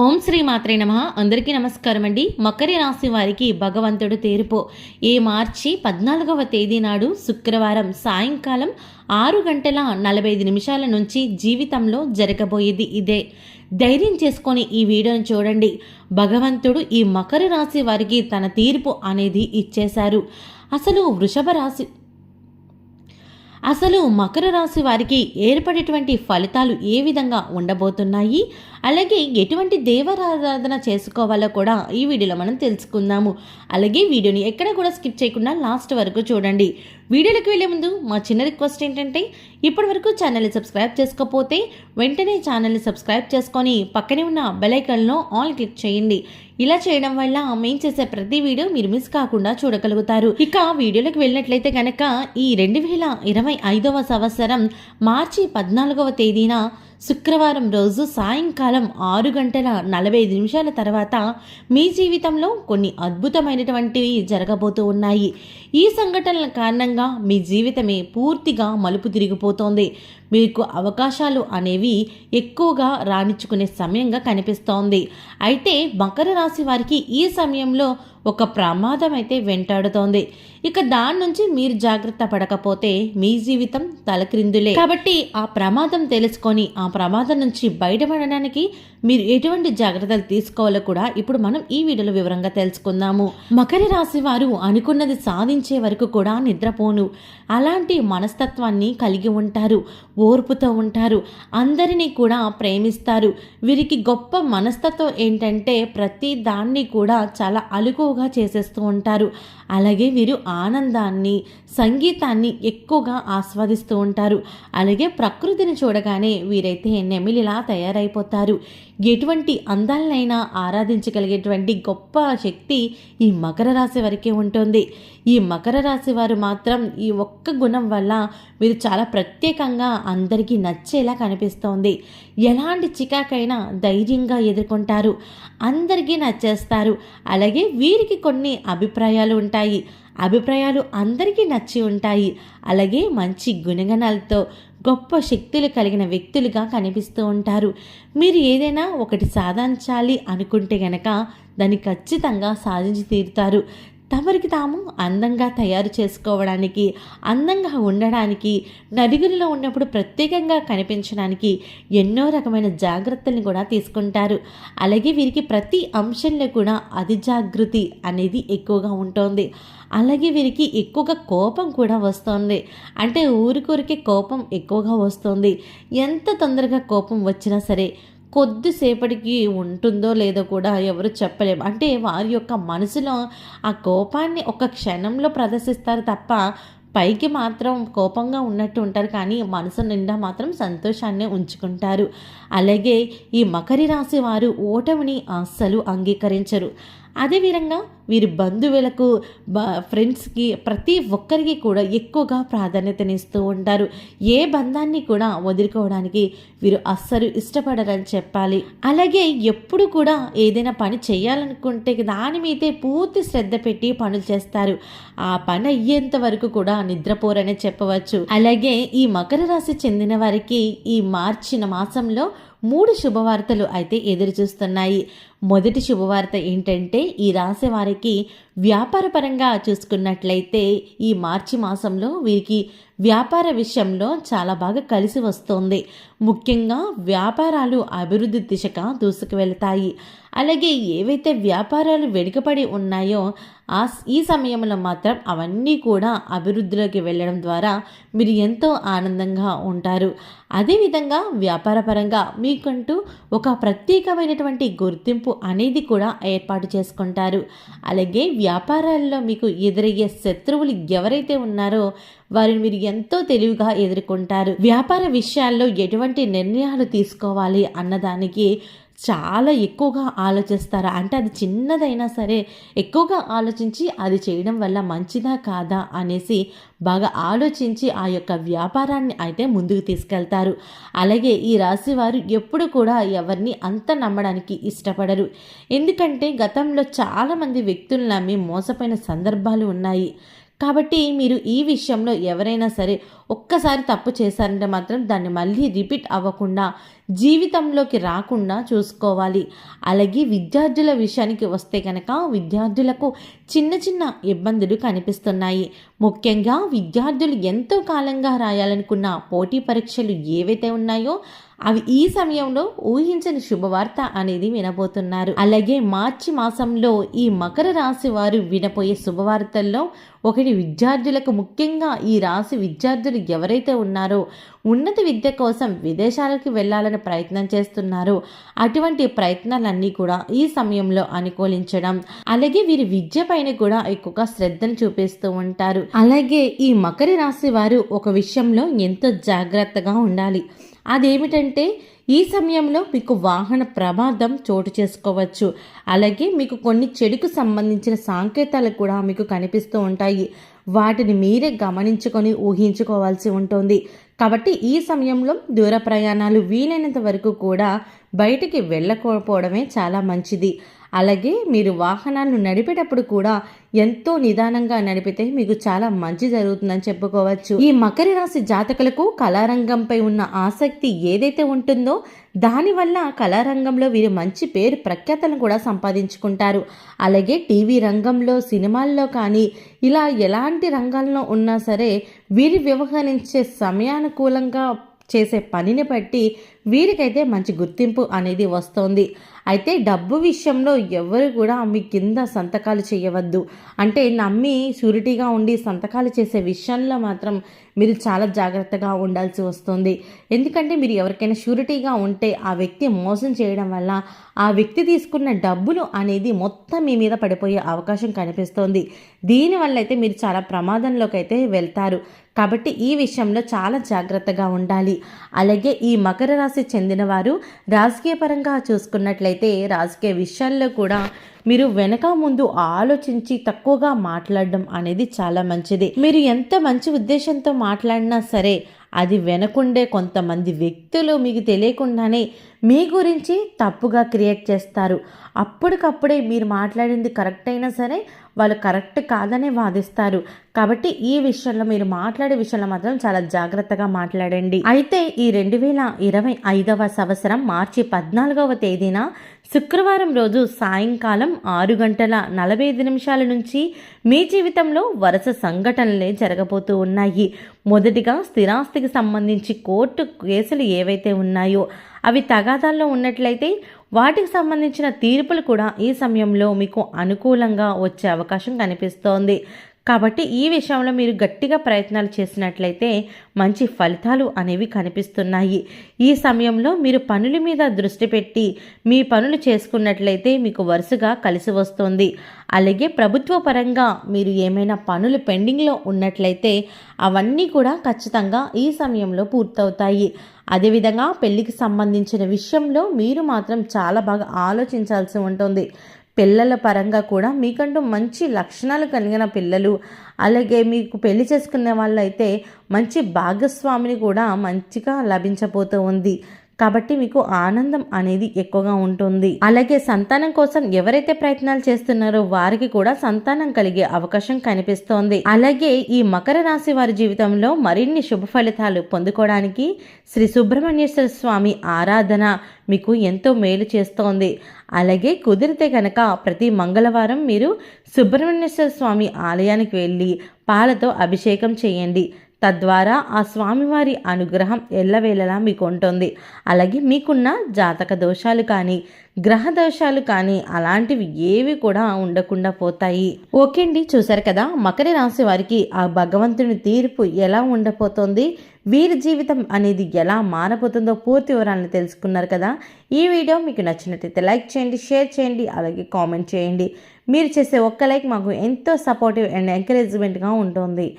ఓం శ్రీ మాత్రే నమ. అందరికీ నమస్కారం అండి మకరి రాశి వారికి భగవంతుడు తేరుపు. ఈ మార్చి పద్నాలుగవ తేదీ నాడు శుక్రవారం సాయంకాలం ఆరు గంటల నలభై ఐదు నిమిషాల నుంచి జీవితంలో జరగబోయేది ఇదే. ధైర్యం చేసుకొని ఈ వీడియోను చూడండి. భగవంతుడు ఈ మకర రాశి వారికి తన తీర్పు అనేది ఇచ్చేశారు. అసలు వృషభ రాశి అసలు మకర రాశి వారికి ఏర్పడేటువంటి ఫలితాలు ఏ విధంగా ఉండబోతున్నాయి? అలాగే ఎటువంటి దేవరారాధన చేసుకోవాలో కూడా ఈ వీడియోలో మనం తెలుసుకుందాము. అలాగే వీడియోని ఎక్కడ కూడా స్కిప్ చేయకుండా లాస్ట్ వరకు చూడండి. వీడియోలకు వెళ్ళే ముందు మా చిన్న రిక్వెస్ట్ ఏంటంటే ఇప్పటి వరకు ఛానల్ని సబ్స్క్రైబ్ చేసుకోకపోతే వెంటనే ఛానల్ని సబ్స్క్రైబ్ చేసుకొని పక్కనే ఉన్న బెలైకన్లో ఆల్ క్లిక్ చేయండి. ఇలా చేయడం వల్ల మేము చేసే ప్రతి వీడియో మీరు మిస్ కాకుండా చూడగలుగుతారు. ఇక వీడియోలోకి వెళ్ళినట్లయితే కనుక ఈ రెండు వేల ఇరవై ఐదవ సంవత్సరం మార్చి పద్నాలుగవ తేదీన శుక్రవారం రోజు సాయంకాలం ఆరు గంటల నలభై ఐదు నిమిషాల తర్వాత మీ జీవితంలో కొన్ని అద్భుతమైనటువంటివి జరగబోతూ ఉన్నాయి. ఈ సంఘటనల కారణంగా మీ జీవితమే పూర్తిగా మలుపు తిరిగిపోతోంది. మీకు అవకాశాలు అనేవి ఎక్కువగా రాణించుకునే సమయంగా కనిపిస్తోంది. అయితే మకర రాశి వారికి ఈ సమయంలో ఒక ప్రమాదం అయితే వెంటాడుతోంది. ఇక దాని నుంచి మీరు జాగ్రత్త పడకపోతే మీ జీవితం తలక్రిందులే. కాబట్టి ఆ ప్రమాదం తెలుసుకొని ఆ ప్రమాదం నుంచి బయటపడడానికి మీరు ఎటువంటి జాగ్రత్తలు తీసుకోవాలో కూడా ఇప్పుడు మనం ఈ వీడియోలో వివరంగా తెలుసుకుందాము. మకర రాశి వారు అనుకున్నది సాధించే వరకు కూడా నిద్రపోను. అలాంటి మనస్తత్వాన్ని కలిగి ఉంటారు ఓర్పుతో ఉంటారు అందరినీ కూడా ప్రేమిస్తారు. వీరికి గొప్ప మనస్తత్వం ఏంటంటే ప్రతి దాన్ని కూడా చాలా అలుగు ఎక్కువగా చేసేస్తూ ఉంటారు. అలాగే వీరు ఆనందాన్ని సంగీతాన్ని ఎక్కువగా ఆస్వాదిస్తూ ఉంటారు. అలాగే ప్రకృతిని చూడగానే వీరైతే నెమిలిలా తయారైపోతారు. ఎటువంటి అందాలనైనా ఆరాధించగలిగేటువంటి గొప్ప శక్తి ఈ మకర రాశి వరకే ఉంటుంది. ఈ మకర రాశి వారు మాత్రం ఈ ఒక్క గుణం వల్ల మీరు చాలా ప్రత్యేకంగా అందరికీ నచ్చేలా కనిపిస్తోంది. ఎలాంటి చికాకైనా ధైర్యంగా ఎదుర్కొంటారు. అందరికీ నచ్చేస్తారు. అలాగే వీరికి కొన్ని అభిప్రాయాలు ఉంటాయి. అభిప్రాయాలు అందరికీ నచ్చి ఉంటాయి. అలాగే మంచి గుణగణాలతో గొప్ప శక్తులు కలిగిన వ్యక్తులుగా కనిపిస్తూ ఉంటారు. మీరు ఏదైనా ఒకటి సాధించాలి అనుకుంటే గనక దాన్ని ఖచ్చితంగా సాధించి తీరుతారు. తమరికి తాము అందంగా తయారు చేసుకోవడానికి అందంగా ఉండడానికి నలుగురిలో ఉన్నప్పుడు ప్రత్యేకంగా కనిపించడానికి ఎన్నో రకమైన జాగ్రత్తల్ని కూడా తీసుకుంటారు. అలాగే వీరికి ప్రతి అంశంలో కూడా అతి జాగృతి అనేది ఎక్కువగా ఉంటుంది. అలాగే వీరికి ఎక్కువగా కోపం కూడా వస్తుంది. అంటే ఊరికూరికి కోపం ఎక్కువగా వస్తుంది. ఎంత తొందరగా కోపం వచ్చినా సరే కొద్దిసేపటికి ఉంటుందో లేదో కూడా ఎవరు చెప్పలేము అంటే వారి యొక్క మనసులో ఆ కోపాన్ని ఒక క్షణంలో ప్రదర్శిస్తారు తప్ప పైకి మాత్రం కోపంగా ఉన్నట్టు ఉంటారు. కానీ మనసు నిండా మాత్రం సంతోషాన్ని ఉంచుకుంటారు. అలాగే ఈ మకరి రాశి వారు ఓటమిని అస్సలు అంగీకరించరు. అదేవిధంగా వీరి బంధువులకు ఫ్రెండ్స్కి ప్రతి ఒక్కరికి కూడా ఎక్కువగా ప్రాధాన్యతనిస్తూ ఉంటారు. ఏ బంధాన్ని కూడా వదులుకోవడానికి వీరు అస్సలు ఇష్టపడరని చెప్పాలి. అలాగే ఎప్పుడు కూడా ఏదైనా పని చేయాలనుకుంటే దాని మీదే పూర్తి శ్రద్ధ పెట్టి పనులు చేస్తారు. ఆ పని అయ్యేంత వరకు కూడా నిద్రపోరనే చెప్పవచ్చు. అలాగే ఈ మకర రాశి చెందిన వారికి ఈ మార్చిన మాసంలో మూడు శుభవార్తలు అయితే ఎదురుచూస్తున్నాయి. మొదటి శుభవార్త ఏంటంటే ఈ రాశి వారికి వ్యాపారపరంగా చూసుకున్నట్లయితే ఈ మార్చి మాసంలో వీరికి వ్యాపార విషయంలో చాలా బాగా కలిసి వస్తోంది. ముఖ్యంగా వ్యాపారాలు అభివృద్ధి దిశగా దూసుకు వెళతాయి అలాగే ఏవైతే వ్యాపారాలు వెనుకబడి ఉన్నాయో ఆ ఈ సమయంలో మాత్రం అవన్నీ కూడా అభివృద్ధిలోకి వెళ్ళడం ద్వారా మీరు ఎంతో ఆనందంగా ఉంటారు. అదేవిధంగా వ్యాపారపరంగా మీకంటూ ఒక ప్రత్యేకమైనటువంటి గుర్తింపు అనేది కూడా ఏర్పాటు చేసుకుంటారు. అలాగే వ్యాపారాల్లో మీకు ఎదురయ్యే శత్రువులు ఎవరైతే ఉన్నారో వారిని మీరు ఎంతో తెలివిగా ఎదుర్కొంటారు. వ్యాపార విషయాల్లో ఎటువంటి నిర్ణయాలు తీసుకోవాలి అన్నదానికి చాలా ఎక్కువగా ఆలోచిస్తారు? అంటే అది చిన్నదైనా సరే ఎక్కువగా ఆలోచించి అది చేయడం వల్ల మంచిదా కాదా అనేసి బాగా ఆలోచించి ఆ యొక్క వ్యాపారాన్ని అయితే ముందుకు తీసుకెళ్తారు. అలాగే ఈ రాశి వారు ఎప్పుడు కూడా ఎవరిని అంత నమ్మడానికి ఇష్టపడరు. ఎందుకంటే గతంలో చాలామంది వ్యక్తులు నమ్మి మోసపోయిన సందర్భాలు ఉన్నాయి. కాబట్టి మీరు ఈ విషయంలో ఎవరైనా సరే ఒక్కసారి తప్పు చేశారంటే మాత్రం దాన్ని మళ్ళీ రిపీట్ అవ్వకుండా జీవితంలోకి రాకుండా చూసుకోవాలి. అలాగే విద్యార్థుల విషయానికి వస్తే కనుక విద్యార్థులకు చిన్న చిన్న ఇబ్బందులు కనిపిస్తున్నాయి. ముఖ్యంగా విద్యార్థులు ఎంతో కాలంగా రాయాలనుకున్న పోటీ పరీక్షలు ఏవైతే ఉన్నాయో అవి ఈ సమయంలో ఊహించని శుభవార్త అనేది వినబోతున్నారు. అలాగే మార్చి మాసంలో ఈ మకర రాశి వారు వినపోయే శుభవార్తల్లో ఒకటి విద్యార్థులకు ముఖ్యంగా ఈ రాశి విద్యార్థులు ఎవరైతే ఉన్నారో ఉన్నత విద్య కోసం విదేశాలకు వెళ్ళాలని ప్రయత్నం చేస్తున్నారో. అటువంటి ప్రయత్నాలన్నీ కూడా ఈ సమయంలో అనుకూలించడం అలాగే వీరి విద్య పైన కూడా ఎక్కువగా శ్రద్ధను చూపిస్తూ ఉంటారు. అలాగే ఈ మకర రాశి వారు ఒక విషయంలో ఎంతో జాగ్రత్తగా ఉండాలి. అదేమిటంటే ఈ సమయంలో మీకు వాహన ప్రమాదం చోటు చేసుకోవచ్చు. అలాగే మీకు కొన్ని చెడుకు సంబంధించిన సంకేతాలు కూడా మీకు కనిపిస్తూ ఉంటాయి. వాటిని మీరే గమనించుకొని ఊహించుకోవాల్సి ఉంటుంది. కాబట్టి ఈ సమయంలో దూర ప్రయాణాలు వీలైనంత వరకు కూడా బయటికి వెళ్ళకపోవడమే చాలా మంచిది. అలాగే మీరు వాహనాలను నడిపేటప్పుడు కూడా ఎంతో నిదానంగా నడిపితే మీకు చాలా మంచి జరుగుతుందని చెప్పుకోవచ్చు. ఈ మకర రాశి జాతకులకు కళారంగంపై ఉన్న ఆసక్తి ఏదైతే ఉంటుందో దానివల్ల కళారంగంలో వీరు మంచి పేరు ప్రఖ్యాతలను కూడా సంపాదించుకుంటారు. అలాగే టీవీ రంగంలో సినిమాల్లో కానీ ఇలా ఎలాంటి రంగాల్లో ఉన్నా సరే వీరి వ్యవహరించే సమయానుకూలంగా చేసే పనిని బట్టి వీరికైతే మంచి గుర్తింపు అనేది వస్తోంది. అయితే డబ్బు విషయంలో ఎవరు కూడా మీ కింద సంతకాలు చేయవద్దు. అంటే నమ్మి షూరిటీగా ఉండి సంతకాలు చేసే విషయంలో మాత్రం మీరు చాలా జాగ్రత్తగా ఉండాల్సి వస్తుంది. ఎందుకంటే మీరు ఎవరికైనా షూరిటీగా ఉంటే ఆ వ్యక్తి మోసం చేయడం వల్ల ఆ వ్యక్తి తీసుకున్న డబ్బులు అనేది మొత్తం మీ మీద పడిపోయే అవకాశం కనిపిస్తోంది. దీనివల్ల అయితే మీరు చాలా ప్రమాదంలోకి అయితే వెళ్తారు. కాబట్టి ఈ విషయంలో చాలా జాగ్రత్తగా ఉండాలి. అలాగే ఈ మకర రాశి చెందిన వారు రాజకీయ పరంగా చూసుకున్నట్లయితే రాజకీయ విషయాల్లో కూడా మీరు వెనక ముందు ఆలోచించి తక్కువగా మాట్లాడడం అనేది చాలా మంచిది. మీరు ఎంత మంచి ఉద్దేశంతో మాట్లాడినా సరే అది వెనకుండే కొంతమంది వ్యక్తులు మీకు తెలియకుండానే మీ గురించి తప్పుగా క్రియేట్ చేస్తారు. అప్పటికప్పుడే మీరు మాట్లాడింది కరెక్ట్ అయినా సరే వాళ్ళు కరెక్ట్ కాదనే వాదిస్తారు. కాబట్టి ఈ విషయంలో మీరు మాట్లాడే విషయంలో మాత్రం చాలా జాగ్రత్తగా మాట్లాడండి. అయితే ఈ రెండు వేల ఇరవై ఐదవ సంవత్సరం మార్చి పద్నాలుగవ తేదీన శుక్రవారం రోజు సాయంకాలం ఆరు గంటల నలభై ఐదు నిమిషాల నుంచి మీ జీవితంలో వరుస సంఘటనలే జరగబోతూ ఉన్నాయి. మొదటిగా స్థిరాస్తికి సంబంధించి కోర్టు కేసులు ఏవైతే ఉన్నాయో అవి తగాదాల్లో ఉన్నట్లయితే వాటికి సంబంధించిన తీర్పులు కూడా ఈ సమయంలో మీకు అనుకూలంగా వచ్చే అవకాశం కనిపిస్తోంది. కాబట్టి ఈ విషయంలో మీరు గట్టిగా ప్రయత్నాలు చేసినట్లయితే మంచి ఫలితాలు అనేవి కనిపిస్తున్నాయి. ఈ సమయంలో మీరు పనుల మీద దృష్టి పెట్టి మీ పనులు చేసుకున్నట్లయితే మీకు వరుసగా కలిసి వస్తుంది. అలాగే ప్రభుత్వ పరంగా మీరు ఏమైనా పనులు పెండింగ్లో ఉన్నట్లయితే అవన్నీ కూడా ఖచ్చితంగా ఈ సమయంలో పూర్తవుతాయి. అదేవిధంగా పెళ్ళికి సంబంధించిన విషయంలో మీరు మాత్రం చాలా బాగా ఆలోచించాల్సి ఉంటుంది. పిల్లల పరంగా కూడా మీకంటూ మంచి లక్షణాలు కలిగిన పిల్లలు అలాగే మీకు పెళ్ళి చేసుకునే వాళ్ళైతే మంచి భాగస్వామిని కూడా మంచిగా లభించబోతూ ఉంది. కాబట్టి మీకు ఆనందం అనేది ఎక్కువగా ఉంటుంది. అలాగే సంతానం కోసం ఎవరైతే ప్రయత్నాలు చేస్తున్నారో వారికి కూడా సంతానం కలిగే అవకాశం కనిపిస్తోంది. అలాగే ఈ మకర రాశి వారి జీవితంలో మరిన్ని శుభ ఫలితాలు పొందుకోవడానికి శ్రీ సుబ్రహ్మణ్యేశ్వర స్వామి ఆరాధన మీకు ఎంతో మేలు చేస్తోంది. అలాగే కుదిరితే కనుక ప్రతి మంగళవారం మీరు సుబ్రహ్మణ్యేశ్వర స్వామి ఆలయానికి వెళ్ళి పాలతో అభిషేకం చేయండి. తద్వారా ఆ స్వామివారి అనుగ్రహం ఎల్లవేళలా మీకు ఉంటుంది అలాగే మీకున్న జాతక దోషాలు కానీ గ్రహ దోషాలు కానీ అలాంటివి ఏవి కూడా ఉండకుండా పోతాయి. ఓకే అండి చూసారు కదా? మకర రాశి వారికి ఆ భగవంతుని తీర్పు ఎలా ఉండబోతోంది? వీరి జీవితం అనేది ఎలా మారబోతుందో పూర్తి వివరాలను తెలుసుకున్నారు కదా? ఈ వీడియో మీకు నచ్చినట్లయితే లైక్ చేయండి షేర్ చేయండి అలాగే కామెంట్ చేయండి. మీరు చేసే ఒక్క లైక్ మాకు ఎంతో సపోర్టివ్ అండ్ ఎంకరేజ్మెంట్గా ఉంటుంది.